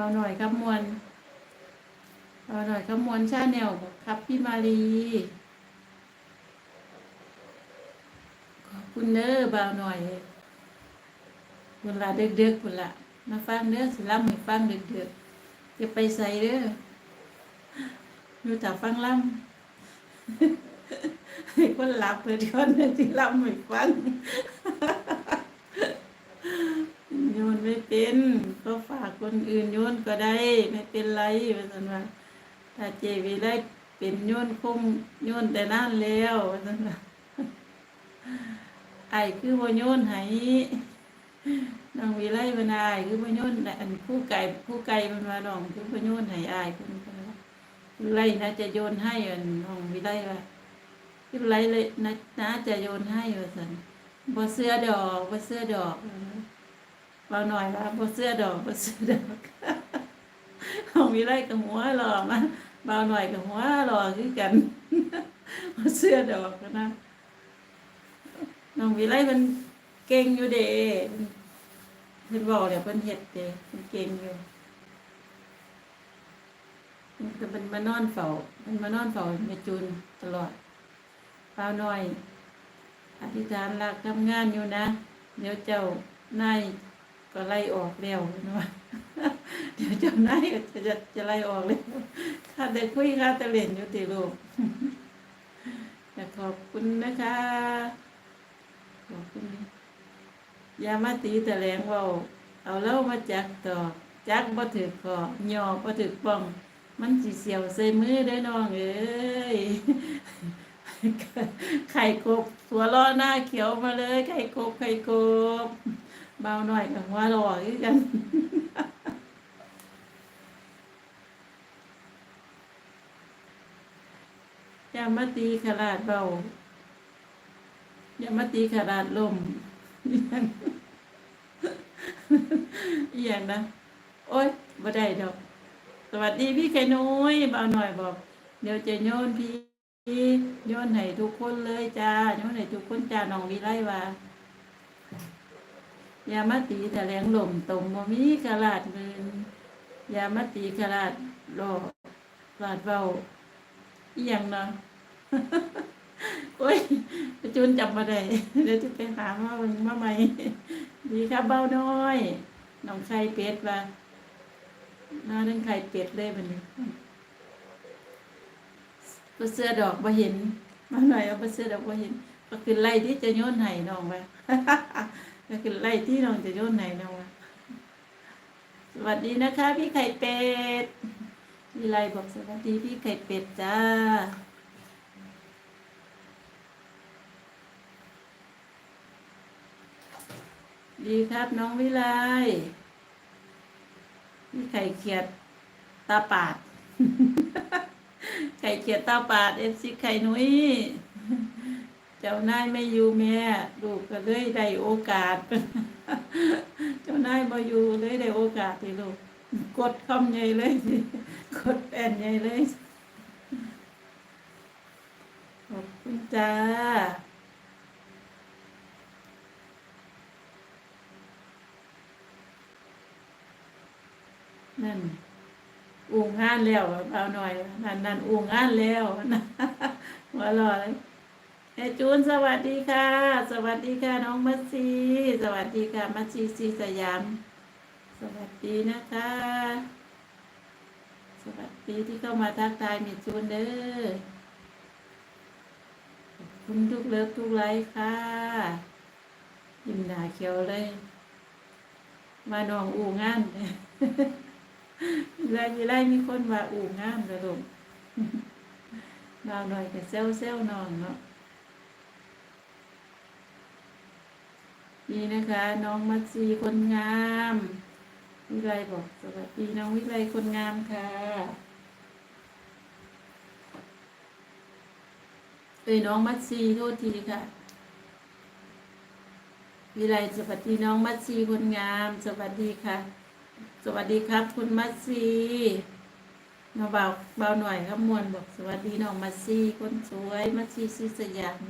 าหน่อยครับมวลเบาหน่อยครับมวลชาแนลครับพี่มารีขอบคุณเด้อเบาหน่อยคุณละเด็กๆคุณละมาฟังเด้อสิล่ำให้ฟังเด็กๆจะไปใส่เด้ออยู่แต่ฟังล่ำคนหลับเพื่อนคนที่ล่ำให้ฟัง โเป็นก็ฝากคนอื่นโยนก็ได้ ไม่เป็นไรว่าสันว่าถ้าเจวีได้เป็นโยนคงโยนแต่นั่นแล้วว่าสันว่าไอ้คือบ่โยนให้น้องวีไลบรรนายคือบ่โยนอันผู้ไก่ผู้ไก่มันว่าน้องคือบ่โยนให้อายคนคนว่าวิไลน่าจะโยนให้อันน้องวิไลว่าวิไลเลยน่าน่าจะโยนให้ว่าสันบ่เสื้อดอกบ่เสื้อดอก เบาหน่อยละบ่เสื้อดอกบ่เสื้อดอกเอามีไรกับหัวหล่อมาเบาหน่อยกับหัวหล่อคือกันบ่เสื้อดอกนะน้องวิไลมันเก่งอยู่เด้เพิ่นบอกเดี๋ยวเพิ่นเฮ็ดเด้เพิ่นเก่งอยู่มันก็เป็นมานอนเฝ้ามันมานอนเฝ้าแม่จูนตลอดเบาหน่อย อธิษฐานรักทำงานอยู่นะ เดี๋ยวเจ้านาย ก็ไล่ออกแล้วนะว่าเดี๋ยวจ้านาจะจะจะไล่ออกแล้วข้าแต่คุยข้าแต่เล่นอยู่ติลูกขอบคุณนะคะขอบคุณยามาตีแต่แรงว่าเอาเล่ามาจักต่อจักบ่ถือคอย่อบ่ถือป้อง มันสิเสียวใส่มือได้น้องเอ้ยไข่กบตัวล้อหน้าเขียวมาเลย ไข่กบไข่กบ เบาหน่อยกับว่าหล่อคือกันอย่ามาตีขนาดเบาอย่ามาตีขนาดลมอหยังอหย่างนะ โอ๊ยบ่ได้ดอก สวัสดีพี่ไข่นุ้ยเบาหน่อยบอก เดี๋ยวจะโยนพี่โยนให้ทุกคนเลยจ้าโยนให้ทุกคนจ้าน้องวิไลว่า ยามาตีแถลงลมตรงบ่มีกระลาดเงินยามาตีกระลาดโลกลาดเบาอีหยังเนาะโอ้ยจุนจำมาได้เดี๋ยวจะไปหามาเบิ่งมาใหม่ดีครับเบาน้อยน้องไข่เป็ดว่าหน้าเรื่องไข่เป็ดเลยบัดนี้บ่เสื้อดอกบ่เห็นมาหน่อยเอาบ่เสื้อดอกบ่เห็นก็คือไล่ที่จะโยนให้น้อง ไว้ก็คือไล่ที่น้องจะโยนให้น้องไว้สวัสดีนะคะ พี่ไข่เป็ดพี่ไลบอกสวัสดีพี่ไข่เป็ดจ้าดีครับน้องวิไลพี่ไข่เขียดตาปาด ไข่เขียดตาปาดเอฟซีไข่นุ้ย จ้านายไม่อยู่แม่ลูกก็เลยได้โอกาส เจ้านายมาอยู่เลยได้โอกาสที่ลูกกดคำใหญ่เลยกดแอนใหญ่เลยขอบคุณจ้านั่นอูงานแล้วเอาหน่อย นั่นนั่นอูงานแล้วนะหัวรอเลย แม่จูนสวัสดีค่ะ สวัสดีค่ะน้องมัตซีสวัสดีค่ะมัตซีซีสยาม สวัสดีนะคะ สวัสดีที่เข้ามาทักทายแม่จูนเด้อคุณทุกเลิฟทุกไลค์ค่ะยิ้มหนาเขียวเลย มาน้องอู่งานไล่ไล่มีคนว่าอู่งามกระลงดาวหน่อยก็เซลเซลนอนเนาะ นี่นะคะ น้องมัตซีคนงาม วิไลบอกสวัสดีน้องวิไลคนงามค่ะ เอ้ยน้องมัตซีโทษทีค่ะ วิไลสวัสดีน้องมัตซีคนงาม สวัสดีค่ะ สวัสดีครับ คุณมัตซีมาเบาเบาหน่อยครับมวลบอกสวัสดีน้องมัตซีคนสวยมัตซีซีสยาม